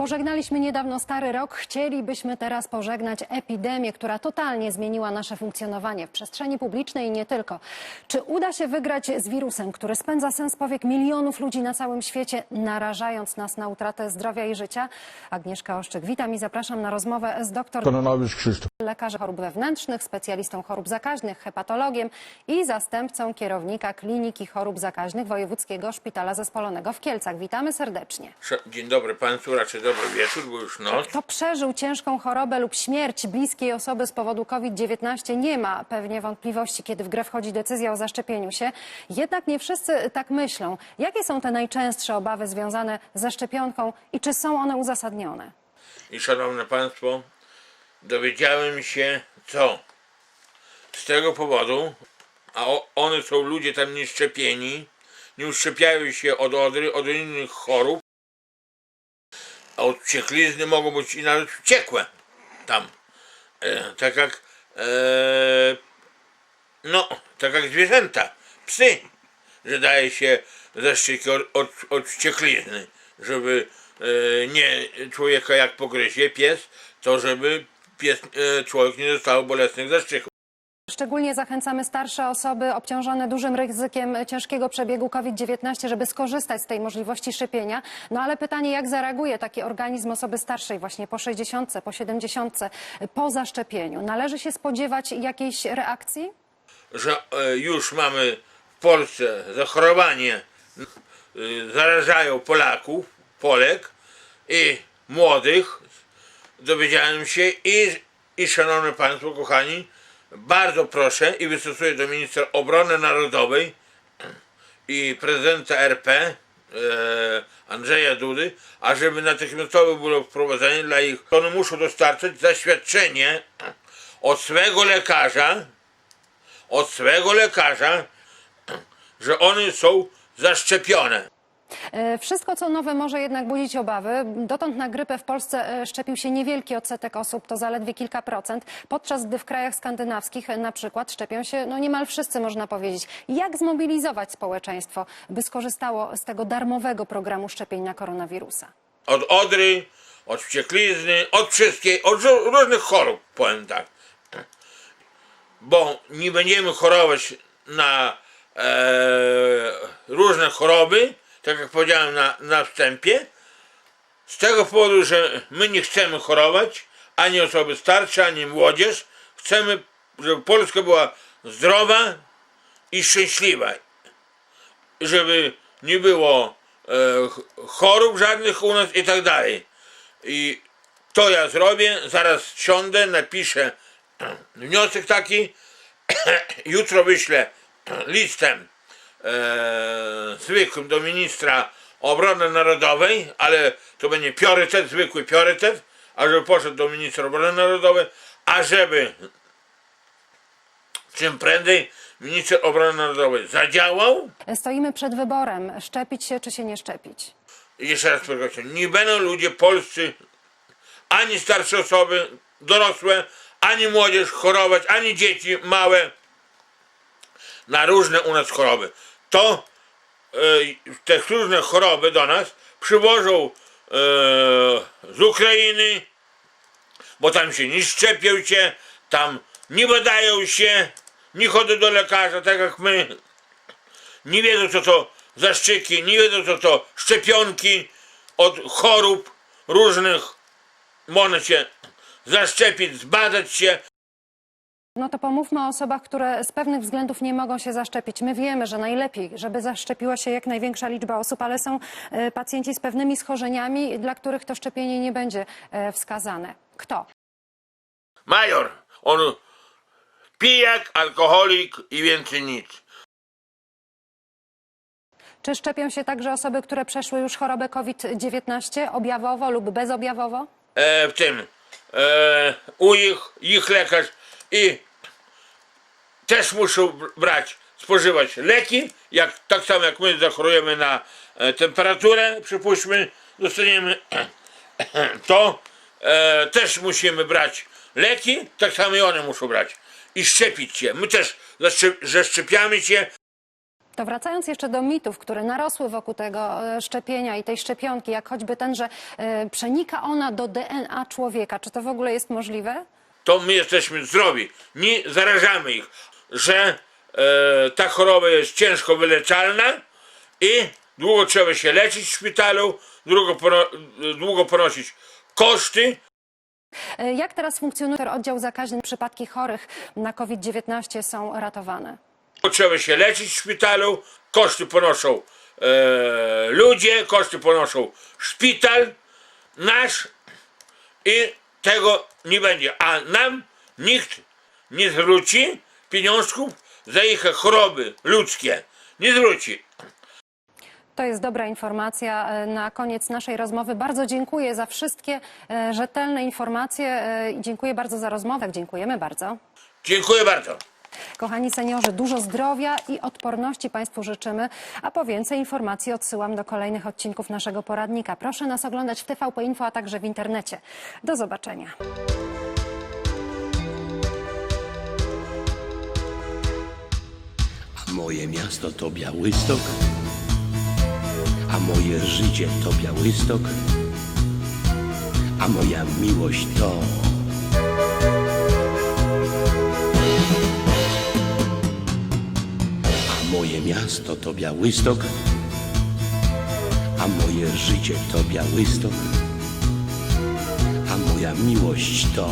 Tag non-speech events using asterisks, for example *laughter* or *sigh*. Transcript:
Pożegnaliśmy niedawno stary rok, chcielibyśmy teraz pożegnać epidemię, która totalnie zmieniła nasze funkcjonowanie w przestrzeni publicznej i nie tylko. Czy uda się wygrać z wirusem, który spędza sens powiek milionów ludzi na całym świecie, narażając nas na utratę zdrowia i życia? Agnieszka Oszczyk, witam i zapraszam na rozmowę z doktor Krzysztof. lekarzem chorób wewnętrznych, specjalistą chorób zakaźnych, hepatologiem i zastępcą kierownika Kliniki Chorób Zakaźnych Wojewódzkiego Szpitala Zespolonego w Kielcach. Witamy serdecznie. Dzień dobry Państwu, raczej dobry wieczór, bo już noc. Kto przeżył ciężką chorobę lub śmierć bliskiej osoby z powodu COVID-19 nie ma pewnie wątpliwości, kiedy w grę wchodzi decyzja o zaszczepieniu się. Jednak nie wszyscy tak myślą. Jakie są te najczęstsze obawy związane ze szczepionką i czy są one uzasadnione? I szanowne Państwo, dowiedziałem się co z tego powodu, a o, one są ludzie tam nieszczepieni, nie uszczepiają się od odry, od innych chorób, a od mogą być i nawet wściekłe tam. E, tak jak e, no, tak jak zwierzęta, psy, że daje się zaszczyki od, od, od żeby e, nie człowieka jak pogryzie pies, to żeby pies, e, człowiek nie dostał bolesnych zastrzyków. Szczególnie zachęcamy starsze osoby obciążone dużym ryzykiem ciężkiego przebiegu COVID-19, żeby skorzystać z tej możliwości szczepienia. No ale pytanie, jak zareaguje taki organizm osoby starszej właśnie po 60, po 70, po zaszczepieniu? Należy się spodziewać jakiejś reakcji? że e, już mamy w Polsce zachorowanie, e, zarażają Polaków, Polek i młodych, dowiedziałem się i, i szanowni Państwo, kochani, bardzo proszę i wystosuję do ministra obrony narodowej i prezydenta RP e, Andrzeja Dudy, ażeby natychmiastowo było wprowadzenie dla ich, one muszą dostarczyć zaświadczenie od swego lekarza, od swego lekarza, że one są zaszczepione. E, Wszystko, co nowe, może jednak budzić obawy. Dotąd na grypę w Polsce e, szczepił się niewielki odsetek osób, to zaledwie kilka procent, podczas gdy w krajach skandynawskich e, na przykład szczepią się no niemal wszyscy, można powiedzieć. Jak zmobilizować społeczeństwo, by skorzystało z tego darmowego programu szczepień na koronawirusa? Od odry, od wścieklizny, od wszystkiej, od ró- różnych chorób, powiem tak. Bo nie będziemy chorować na e, różne choroby, tak jak powiedziałem na, na wstępie, z tego powodu, że my nie chcemy chorować, ani osoby starsze, ani młodzież. Chcemy, żeby Polska była zdrowa i szczęśliwa. Żeby nie było e, ch- chorób żadnych u nas i tak dalej. I to ja zrobię, zaraz siądę, napiszę wniosek taki, *clears throat* jutro wyślę *clears throat* listem zwykłym do ministra obrony narodowej, ale to będzie priorytet, zwykły priorytet, ażeby poszedł do ministra obrony narodowej, ażeby czym prędzej minister obrony narodowej zadziałał, E, Stoimy przed wyborem, szczepić się czy się nie szczepić. Jeszcze raz podkreślam, nie będą ludzie polscy, ani starsze osoby, dorosłe, ani młodzież chorować, ani dzieci małe na różne u nas choroby. To e, te różne choroby do nas przywożą e, z Ukrainy, bo tam się nie szczepią się, tam nie badają się, nie chodzą do lekarza, tak jak my nie wiedzą co to zaszczyki, nie wiedzą co to szczepionki od chorób różnych. Można się zaszczepić, zbadać się. No to pomówmy o osobach, które z pewnych względów nie mogą się zaszczepić. My wiemy, że najlepiej, żeby zaszczepiła się jak największa liczba osób, ale są e, pacjenci z pewnymi schorzeniami, dla których to szczepienie nie będzie e, wskazane. Kto? Major, on pijak, alkoholik i więcej nic. Czy szczepią się także osoby, które przeszły już chorobę COVID-19 objawowo lub bezobjawowo? E, w tym e, u ich, ich lekarz i też muszą br- brać, spożywać leki, jak, tak samo jak my zachorujemy na e, temperaturę, przypuśćmy, dostaniemy *clears throat* to e, też musimy brać leki, tak samo i one muszą brać i szczepić się. My też zaszczep- zaszczepiamy się To wracając jeszcze do mitów, które narosły wokół tego e, szczepienia i tej szczepionki, jak choćby ten, że e, przenika ona do DNA człowieka. Czy to w ogóle jest możliwe? to my jesteśmy zdrowi, nie zarażamy ich, że e, ta choroba jest ciężko wyleczalna i długo trzeba się leczyć w szpitalu, długo, pono, długo ponosić koszty, E, Jak teraz funkcjonuje oddział zakaźny? Przypadki chorych na COVID-19 są ratowane. trzeba się leczyć w szpitalu, koszty ponoszą e, ludzie, koszty ponoszą szpital nasz i tego nie będzie. A nam nikt nie zwróci pieniążków za ich choroby ludzkie. Nie zwróci. To jest dobra informacja. E, Na koniec naszej rozmowy bardzo dziękuję za wszystkie e, rzetelne informacje e, i dziękuję bardzo za rozmowę. Dziękujemy bardzo. Dziękuję bardzo. Kochani seniorzy, dużo zdrowia i odporności Państwu życzymy, a po więcej informacji odsyłam do kolejnych odcinków naszego poradnika. Proszę nas oglądać w TVP Info, a także w internecie. Do zobaczenia. Moje miasto to Białystok, a moje życie to Białystok, a moja miłość to. A moje miasto to Białystok, a moje życie to Białystok, a moja miłość to.